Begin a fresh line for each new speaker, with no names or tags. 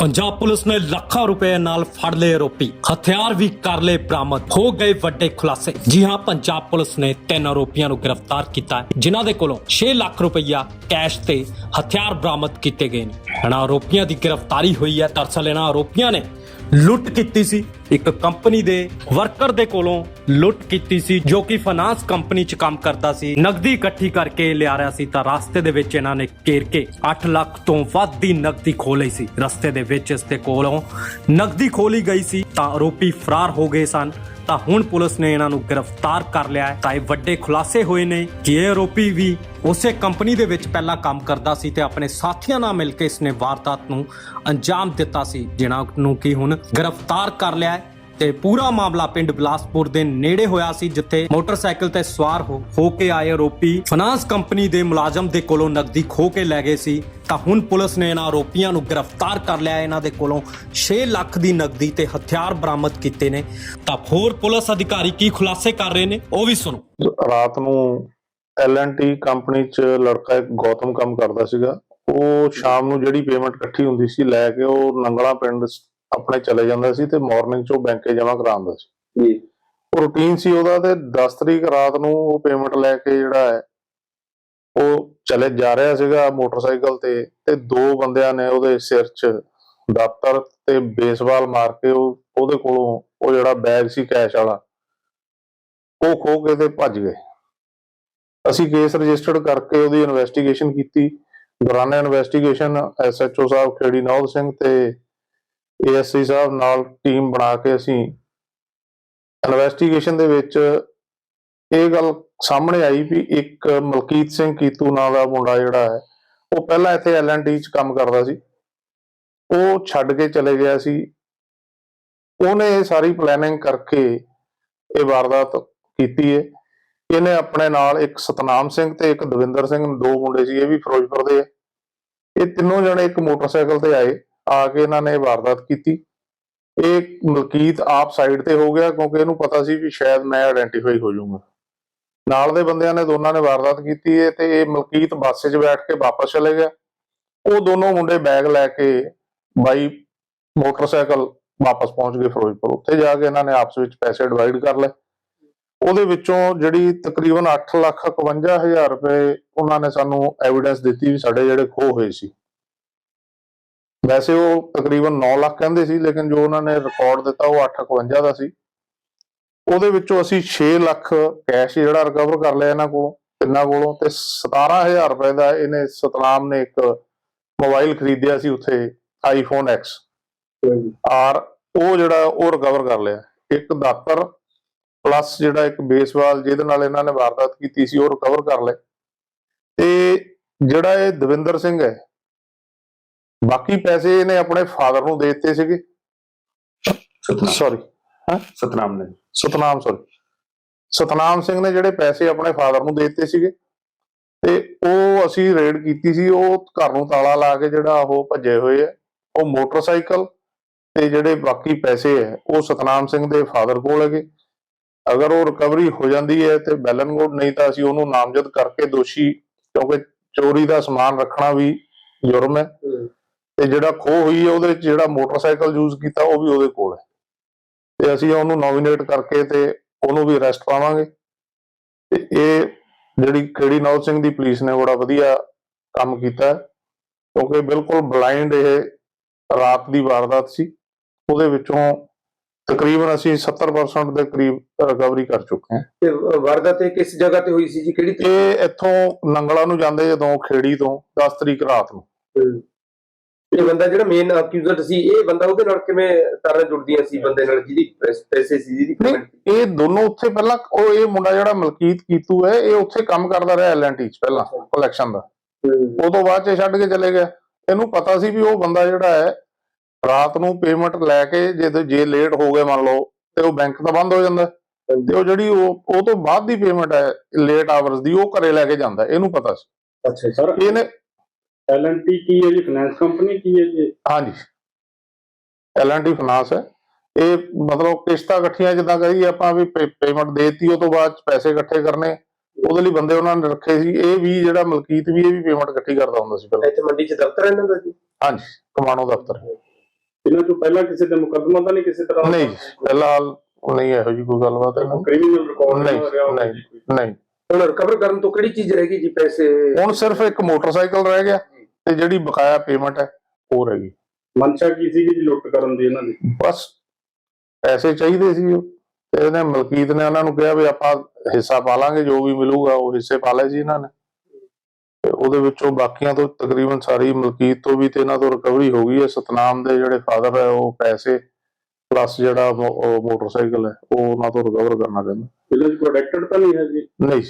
Punjab police ਨੇ ਲੱਖਾਂ ਰੁਪਏ ਨਾਲ ਫੜ ਲਏ ਆਰੋਪੀ। ਹਥਿਆਰ ਵੀ ਕਰ ਲਏ ਬਰਾਮਦ। ਹੋ ਗਏ ਵੱਡੇ ਖੁਲਾਸੇ। ਜੀ ਹਾਂ, ਪੰਜਾਬ ਪੁਲਿਸ ਨੇ ਤਿੰਨ ਆਰੋਪੀਆਂ ਨੂੰ ਗ੍ਰਿਫਤਾਰ ਕੀਤਾ ਜਿਨ੍ਹਾਂ ਦੇ ਕੋਲੋਂ 6 ਲੱਖ ਰੁਪਈਆ ਕੈਸ਼ ਤੇ ਹਥਿਆਰ ਬਰਾਮਦ ਕੀਤੇ ਗਏ ਨੇ। ਇਹਨਾਂ ਆਰੋਪੀਆਂ ਦੀ ਗ੍ਰਿਫਤਾਰੀ ਹੋਈ ਹੈ। ਦਰਅਸਲ ਇਹਨਾਂ ਆਰੋਪੀਆਂ ਨੇ ਲੁੱਟ ਕੀਤੀ ਸੀ। ਇੱਕ ਕੰਪਨੀ ਦੇ ਵਰਕਰ ਦੇ ਕੋਲੋਂ ਲੁੱਟ ਕੀਤੀ ਸੀ, ਜੋ ਕਿ ਫਾਈਨਾਂਸ ਕੰਪਨੀ 'ਚ ਕੰਮ ਕਰਦਾ ਸੀ। ਨਗਦੀ ਇਕੱਠੀ ਕਰਕੇ ਲਿਆ ਰਿਹਾ ਸੀ ਤਾਂ ਰਸਤੇ ਦੇ ਵਿੱਚ ਇਹਨਾਂ ਨੇ ਘੇਰ ਕੇ 8 ਲੱਖ ਤੋਂ ਵੱਧ ਦੀ ਨਗਦੀ ਖੋ ਲਈ ਸੀ। ਰਸਤੇ ਦੇ ਵਿੱਚ ਇਸ ਦੇ ਕੋਲੋਂ ਨਗਦੀ ਖੋਲੀ ਗਈ ਸੀ ਤਾਂ ਆਰੋਪੀ ਫਰਾਰ ਹੋ ਗਏ ਸਨ। ਤਾਂ ਹੁਣ ਪੁਲਿਸ ਨੇ ਇਹਨਾਂ ਨੂੰ ਗ੍ਰਿਫਤਾਰ ਕਰ ਲਿਆ ਹੈ। ਤਾਂ ਇਹ ਵੱਡੇ ਖੁਲਾਸੇ ਹੋਏ ਨੇ। ਕਿ ਇਹ ਆਰੋਪੀ ਵੀ ਉਸੇ ਕੰਪਨੀ ਦੇ ਵਿੱਚ ਪਹਿਲਾਂ ਕੰਮ ਕਰਦਾ ਸੀ ਤੇ ਆਪਣੇ ਸਾਥੀਆਂ ਨਾਲ ਮਿਲ ਕੇ ਇਸਨੇ ਵਾਰਦਾਤ ਨੂੰ ਅੰਜਾਮ ਦਿੱਤਾ ਸੀ, ਜਿਨ੍ਹਾਂ ਨੂੰ ਕਿ ਹੁਣ ਗ੍ਰਿਫਤਾਰ ਕਰ ਲਿਆ ਹੈ। ਤੇ ਪੂਰਾ ਮਾਮਲਾ ਪਿੰਡ ਬਿਲਾਸਪੁਰ ਦੇ ਨੇੜੇ ਹੋਇਆ ਸੀ, ਜਿੱਥੇ ਮੋਟਰਸਾਈਕਲ ਤੇ ਸਵਾਰ ਹੋ ਕੇ ਆਏ ਆਰੋਪੀ ਫਾਈਨਾਂਸ ਕੰਪਨੀ ਦੇ ਮੁਲਾਜ਼ਮ ਦੇ ਕੋਲੋਂ ਨਕਦੀ ਖੋ ਕੇ ਲੈ ਗਏ ਸੀ। ਤਾਂ ਹੁਣ ਪੁਲਿਸ ਨੇ ਇਹਨਾਂ ਆਰੋਪੀਆਂ ਨੂੰ ਗ੍ਰਿਫਤਾਰ ਕਰ ਲਿਆ। ਇਹਨਾਂ ਦੇ ਕੋਲੋਂ 6 ਲੱਖ ਦੀ ਨਕਦੀ ਤੇ ਹਥਿਆਰ ਬਰਾਮਦ ਕੀਤੇ ਨੇ। ਤਾਂ ਹੋਰ ਪੁਲਿਸ ਅਧਿਕਾਰੀ ਕੀ ਖੁਲਾਸੇ ਕਰ ਰਹੇ ਨੇ, ਉਹ ਵੀ ਸੁਣੋ।
ਰਾਤ ਨੂੰ ਟੀ ਕੰਪਨੀ ਚ ਲੜਕਾ ਇੱਕ ਗੌਤਮ ਕੰਮ ਕਰਦਾ ਸੀਗਾ। ਉਹ ਸ਼ਾਮ ਨੂੰ ਜਿਹੜੀ ਪੇਮੈਂਟ ਇਕੱਠੀ ਹੁੰਦੀ ਸੀ, ਲੈ ਕੇ ਉਹ ਨੰਗਲਾ ਪਿੰਡ ਆਪਣੇ ਚਲੇ ਜਾਂਦਾ ਸੀ ਤੇ ਮਾਰਨਿੰਗ ਚ ਬੈਂਕੇ ਜਮ੍ਹਾਂ ਕਰਾਉਂਦਾ ਸੀ।
ਜੀ।
ਉਹ ਰੂਟੀਨ ਸੀ ਉਹਦਾ ਤੇ 10 ਤਰੀਕ ਰਾਤ ਨੂੰ ਉਹ ਪੇਮੈਂਟ ਲੈ ਕੇ ਜਿਹੜਾ ਹੈ ਉਹ ਚਲੇ ਜਾ ਰਿਹਾ ਸੀਗਾ ਮੋਟਰਸਾਈਕਲ ਤੇ ਤੇ ਦੋ ਬੰਦਿਆਂ ਨੇ ਉਹਦੇ ਸਿਰ 'ਚ ਦਾਤਰ ਤੇ ਬੇਸਬਾਲ ਮਾਰ ਕੇ ਉਹ ਉਹਦੇ ਕੋਲੋਂ ਉਹ ਜਿਹੜਾ ਬੈਗ ਸੀ ਕੈਸ਼ ਵਾਲਾ ਉਹ ਖੋ ਕੇ ਤੇ ਭੱਜ ਗਏ। ਅਸੀਂ ਕੇਸ ਰਜਿਸਟਰਡ ਕਰਕੇ ਉਹਦੀ ਇਨਵੈਸਟੀਗੇਸ਼ਨ ਕੀਤੀ। ਦੌਰਾਨ ਇਨਵੈਸਟੀਗੇਸ਼ਨ ਐਸਐਚਓ ਸਾਹਿਬ ਖੇੜੀ ਨੌਦ ਸਿੰਘ ਤੇ ਏਐਸਸੀ ਸਾਹਿਬ ਨਾਲ ਟੀਮ ਬਣਾ ਕੇ ਅਸੀਂ ਇਨਵੈਸਟੀਗੇਸ਼ਨ ਦੇ ਵਿੱਚ ਇਹ ਗੱਲ ਸਾਹਮਣੇ ਆਈ ਵੀ ਇੱਕ ਮਲਕੀਤ ਸਿੰਘ ਕੀਤੂ ਨਾਂ ਦਾ ਮੁੰਡਾ ਜਿਹੜਾ ਹੈ, ਉਹ ਪਹਿਲਾਂ ਇੱਥੇ ਐਲਐਨਡੀ ਚ ਕੰਮ ਕਰਦਾ ਸੀ। ਉਹ ਛੱਡ ਕੇ ਚਲੇ ਗਿਆ ਸੀ। ਉਹਨੇ ਇਹ ਸਾਰੀ ਪਲੈਨਿੰਗ ਕਰਕੇ ਇਹ ਵਾਰਦਾਤ ਕੀਤੀ ਹੈ ਇਹਨੇ ਆਪਣੇ ਨਾਲ ਇੱਕ ਸਤਨਾਮ ਸਿੰਘ ਤੇ ਇੱਕ ਦਵਿੰਦਰ ਸਿੰਘ, ਦੋ ਮੁੰਡੇ ਸੀ, ਇਹ ਵੀ ਫਿਰੋਜ਼ਪੁਰ ਦੇ ਆ। ਇਹ ਤਿੰਨੋਂ ਜਣੇ ਇੱਕ ਮੋਟਰਸਾਈਕਲ ਤੇ ਆਏ। ਆ ਕੇ ਇਹਨਾਂ ਨੇ ਵਾਰਦਾਤ ਕੀਤੀ। ਇਹ ਮਲਕੀਤ ਆਪ ਸਾਈਡ ਤੇ ਹੋ ਗਿਆ ਕਿਉਂਕਿ ਇਹਨੂੰ ਪਤਾ ਸੀ ਵੀ ਸ਼ਾਇਦ ਮੈਂ ਆਇਡੈਂਟੀਫਾਈ ਹੋ ਜਾਊਂਗਾ। ਨਾਲ ਦੇ ਬੰਦਿਆਂ ਨੇ ਦੋਨਾਂ ਨੇ ਵਾਰਦਾਤ ਕੀਤੀ ਹੈ ਤੇ ਇਹ ਮਲਕੀਤ ਬੱਸ 'ਚ ਬੈਠ ਕੇ ਵਾਪਸ ਚਲੇ ਗਿਆ। ਉਹ ਦੋਨੋਂ ਮੁੰਡੇ ਬੈਗ ਲੈ ਕੇ ਬਾਈ ਮੋਟਰਸਾਈਕਲ ਵਾਪਸ ਪਹੁੰਚ ਗਏ ਫਿਰੋਜ਼ਪੁਰ। ਉੱਥੇ ਜਾ ਕੇ ਇਹਨਾਂ ਨੇ ਆਪਸ ਵਿੱਚ ਪੈਸੇ ਡਿਵਾਈਡ ਕਰ ਲਏ। ਉਹਦੇ ਵਿੱਚੋਂ ਜਿਹੜੀ ਤਕਰੀਬਨ 8 ਲੱਖ 51 ਹਜ਼ਾਰ ਰੁਪਏ ਉਹਨਾਂ ਨੇ ਸਾਨੂੰ ਐਵੀਡੈਂਸ ਦਿੱਤੀ ਵੀ ਸਾਡੇ ਜਿਹੜੇ ਖੋਹ ਹੋਏ ਸੀ। ਵੈਸੇ ਉਹ ਤਕਰੀਬਨ 9 ਲੱਖ ਕਹਿੰਦੇ ਸੀ ਲੇਕਿਨ ਜੋ ਉਹਨਾਂ ਨੇ ਰਿਕਾਰਡ ਦਿੱਤਾ ਉਹ 851 ਦਾ ਸੀ। ਉਹਦੇ ਵਿੱਚੋਂ ਅਸੀਂ 6 ਲੱਖ ਕੈਸ਼ ਜਿਹੜਾ ਰਿਕਵਰ ਕਰ ਲਿਆ ਇਹਨਾਂ ਕੋਲੋਂ ਤਿੰਨਾਂ ਕੋਲੋਂ ਤੇ 17000 ਰੁਪਏ ਦਾ ਇਹਨੇ ਸਤਨਾਮ ਨੇ ਇੱਕ ਮੋਬਾਈਲ ਖਰੀਦਿਆ ਸੀ ਉੱਥੇ ਆਈਫੋਨ X ਆਰ ਉਹ ਜਿਹੜਾ ਉਹ ਰਿਕਵਰ ਕਰ ਲਿਆ। ਇੱਕ ਦਾਤਰ ਪਲੱਸ ਜਿਹੜਾ ਇੱਕ ਬੇਸਬਾਲ ਜਿਹਦੇ ਨਾਲ ਇਹਨਾਂ ਨੇ ਵਾਰਦਾਤ ਕੀਤੀ ਸੀ ਉਹ ਰਿਕਵਰ ਕਰ ਲਿਆ ਤੇ ਜਿਹੜਾ ਇਹ ਦਵਿੰਦਰ ਸਿੰਘ ਹੈ ਬਾਕੀ ਪੈਸੇ ਇਹਨੇ ਆਪਣੇ ਫਾਦਰ ਨੂੰ ਦੇ ਦਿੱਤੇ ਸੀਗੇ। ਸੌਰੀ
ਸਤਨਾਮ ਨੇ।
ਸਤਨਾਮ ਸੌਰੀ ਸਤਨਾਮ ਸਿੰਘ ਨੇ ਜਿਹੜੇ ਪੈਸੇ ਆਪਣੇ ਫਾਦਰ ਨੂੰ ਦੇ ਦਿੱਤੇ ਸੀਗੇ ਤੇ ਉਹ ਅਸੀਂ ਰੇਡ ਕੀਤੀ ਸੀ। ਉਹ ਘਰ ਨੂੰ ਤਾਲਾ ਲਾ ਕੇ ਜਿਹੜਾ ਉਹ ਭੱਜੇ ਹੋਏ ਆ। ਉਹ ਮੋਟਰਸਾਈਕਲ ਤੇ ਜਿਹੜੇ ਬਾਕੀ ਪੈਸੇ ਹੈ ਉਹ ਸਤਨਾਮ ਸਿੰਘ ਦੇ ਫਾਦਰ ਕੋਲ ਹੈਗੇ। ਅਗਰ ਉਹ ਰਿਕਵਰੀ ਹੋ ਜਾਂਦੀ ਹੈ ਤੇ ਬੈਲਨ ਗੁੱਡ ਨਹੀਂ ਤਾਂ ਅਸੀਂ ਉਹਨੂੰ ਨਾਮਜ਼ਦ ਕਰਕੇ ਦੋਸ਼ੀ ਕਿਉਂਕਿ ਚੋਰੀ ਦਾ ਸਮਾਨ ਰੱਖਣਾ ਵੀ ਜੁਰਮ ਹੈ। ਤੇ ਜਿਹੜਾ ਖੋਹ ਹੋਈ ਹੈ ਉਹਦੇ ਵਿੱਚ ਜਿਹੜਾ ਮੋਟਰਸਾਈਕਲ ਯੂਜ਼ ਕੀਤਾ ਉਹ ਵੀ ਉਹਦੇ ਕੋਲ ਹੈ। ਤੇ ਅਸੀਂ ਉਹਨੂੰ ਨੋਮੀਨੇਟ ਕਰਕੇ ਤੇ ਉਹਨੂੰ ਵੀ ਅਰੈਸਟ ਪਾਵਾਂਗੇ। ਤੇ ਇਹ ਜਿਹੜੀ ਖੇੜੀ ਨੌਜ ਸਿੰਘ ਦੀ ਪੁਲਿਸ ਨੇ ਬੜਾ ਵਧੀਆ ਕੰਮ ਕੀਤਾ ਕਿਉਂਕਿ ਬਿਲਕੁਲ ਬਲਾਈਂਡ ਇਹ ਰਾਤ ਦੀ ਵਾਰਦਾਤ ਸੀ। ਉਹਦੇ ਵਿੱਚੋਂ ਤਕਰੀਬਨ ਅਸੀਂ 70% ਦੇ ਕਰੀਬ ਰਿਕਵਰੀ ਕਰ ਚੁੱਕੇ ਹਾਂ।
ਤੇ ਵਾਰਦਾਤ ਇਹ ਕਿਸ ਜਗ੍ਹਾ ਤੇ ਹੋਈ ਸੀ ਜੀ? ਕਿਹੜੀ ਤੇ
ਇਹ ਇੱਥੋਂ ਨੰਗਲਾ ਨੂੰ ਜਾਂਦੇ ਜਦੋਂ ਖੇੜੀ ਤੋਂ 10 ਤਰੀਕ ਰਾਤ ਨੂੰ।
ਇਹ ਬੰਦਾ ਜਿਹੜਾ ਮੇਨ ਅਕਿਊਜ਼ਡ ਸੀ ਇਹ ਬੰਦਾ ਉਹਦੇ ਨਾਲ ਕਿਵੇਂ ਤਾਰਾਂ ਜੁੜਦੀਆਂ ਸੀ ਬੰਦੇ ਨਾਲ ਜਿਹਦੀ ਪੈਸ- ਸੀ ਜਿਹਦੀ
ਨਹੀਂ? ਇਹ ਦੋਨੋਂ ਉੱਥੇ ਪਹਿਲਾਂ ਉਹ ਇਹ ਮੁੰਡਾ ਜਿਹੜਾ ਮਲਕੀਤ ਕੀਤੂ ਹੈ ਇਹ ਉੱਥੇ ਕੰਮ ਕਰਦਾ ਰਿਹਾ ਐਲਐਨਟੀ ਚ ਪਹਿਲਾਂ ਕਲੈਕਸ਼ਨ ਦਾ। ਤੋਂ ਬਾਅਦ ਚ ਛੱਡ ਕੇ ਚਲੇ ਗਿਆ ਇਹਨੂੰ ਪਤਾ ਸੀ ਵੀ ਉਹ ਬੰਦਾ ਜਿਹੜਾ ਹੈ ਰਾਤ ਨੂੰ ਪੇਮੈਂਟ ਲੈ ਕੇ ਜੇ ਜੇ ਲੇਟ ਹੋ ਗਏ ਮੰਨ ਲਓ ਤੇ ਉਹ ਬੈਂਕ ਤਾਂ ਬੰਦ ਹੋ ਜਾਂਦਾ। ਤੇ ਉਹ ਜਿਹੜੀ ਉਹ ਉਹ ਤੋਂ ਬਾਅਦ ਦੀ ਪੇਮੈਂਟ ਹੈ ਲੇਟ ਆਵਰਸ ਦੀ ਉਹ ਘਰੇ ਲੈ ਕੇ ਜਾਂਦਾ ਇਹਨੂੰ ਪਤਾ ਸੀ।
ਅੱਛਾ
ਸਰ।
ਇਹਨੇ
ਐਲਐਨਟੀ ਕੀ ਹੈ ਜੀ? ਫਾਈਨੈਂਸ ਕੰਪਨੀ ਕੀ ਹੈ ਜੀ?
ਹਾਂਜੀ। ਐਲਐਨਟੀ ਫਾਈਨਾਂਸ ਹੈ। ਇਹ ਮਤਲਬ ਕਿਸ਼ਤਾਂ ਇਕੱਠੀਆਂ ਜਿੱਦਾਂ ਕਹੀ ਆਪਾਂ ਵੀ ਪੇਮੈਂਟ ਦੇਤੀ ਉਹ ਤੋਂ ਬਾਅਦ 'ਚ ਪੈਸੇ ਇਕੱਠੇ ਕਰਨੇ। ਉਹਦੇ ਲਈ ਬੰਦੇ ਉਹਨਾਂ ਨੇ ਰੱਖੇ ਸੀ। ਇਹ ਵੀ ਜਿਹੜਾ ਮਲਕੀਤ ਵੀ ਇਹ ਵੀ ਪੇਮੈਂਟ ਇਕੱਠੀ ਕਰਦਾ ਹੁੰਦਾ ਸੀ ਪਹਿਲਾਂ।
ਇੱਥੇ ਮੰਡੀ 'ਚ ਦਫ਼ਤਰ ਹੈ ਇਹਨਾਂ ਦਾ ਜੀ?
ਹਾਂਜੀ ਕਮਾਣੋ ਦਫ਼ਤਰ।
ਇਹਨਾਂ ਤੋਂ ਪਹਿਲਾਂ ਕਿਸੇ ਤੇ ਮੁਕੱਦਮਾ ਤਾਂ ਨਹੀਂ ਕਿਸੇ ਤਰ੍ਹਾਂ ਦਾ?
ਨਹੀਂ ਫਿਲਹਾਲ ਨਹੀਂ ਇਹੋ ਜੀ ਕੋਈ ਗੱਲਬਾਤ ਹੈ
ਕ੍ਰਿਮੀਨਲ ਰਿਕਾਰਡ
ਨਹੀਂ, ਨਹੀਂ। ਨਹੀਂ
ਹੁਣ ਰਿਕਵਰ ਕਰਨ ਤੋਂ ਕਿਹੜੀ ਚੀਜ਼ ਰਹਿ ਗਈ ਜੀ ਪੈਸੇ?
ਹੁਣ ਸਿਰਫ ਇੱਕ ਮੋਟਰਸਾਈਕਲ ਰਹਿ ਗਿਆ। ਤੇ ਜਿਹੜੀ ਬਕਾਇਆ ਪੇਮੈਂਟ ਹੈ ਉਹ ਰਹਿ ਗਈ।
ਮਨਸ਼ਾ ਕੀ ਸੀਗੀ ਜੀ ਲੁੱਟ ਕਰਨ ਦੀ ਇਹਨਾਂ ਦੀ?
ਬਸ ਪੈਸੇ ਚਾਹੀਦੇ ਸੀ ਉਹ। ਤੇ ਇਹਨੇ ਮਲਕੀਤ ਨੇ ਉਹਨਾਂ ਨੂੰ ਕਿਹਾ ਵੀ ਆਪਾਂ ਹਿੱਸਾ ਪਾ ਲਾਂਗੇ ਜੋ ਵੀ ਮਿਲੂਗਾ ਉਹ ਹਿੱਸੇ ਪਾ ਲਏ ਸੀ ਇਹਨਾਂ ਨੇ। ਤੇ ਉਹਦੇ ਵਿੱਚੋਂ ਬਾਕੀਆਂ ਤੋਂ ਤਕਰੀਬਨ ਸਾਰੀ ਮਲਕੀਤ ਤੋਂ ਵੀ ਤੇ ਇਹਨਾਂ ਤੋਂ ਰਿਕਵਰੀ ਹੋ ਗਈ ਹੈ। ਸਤਨਾਮ ਦੇ ਜਿਹੜੇ ਫਾਦਰ ਹੈ ਉਹ ਪੈਸੇ ਪਲੱਸ ਜਿਹੜਾ ਮੋਟਰਸਾਈਕਲ ਹੈ ਉਹ ਉਹਨਾਂ ਤੋਂ ਰਿਕਵਰ ਕਰਨਾ ਚਾਹੁੰਦਾ।
ਇਹਨਾਂ ਦੀ ਕੋਈ ਅਡੈਕਟਡ ਤਾਂ ਨਹੀਂ ਹੈ ਜੀ?
ਨਹੀਂ।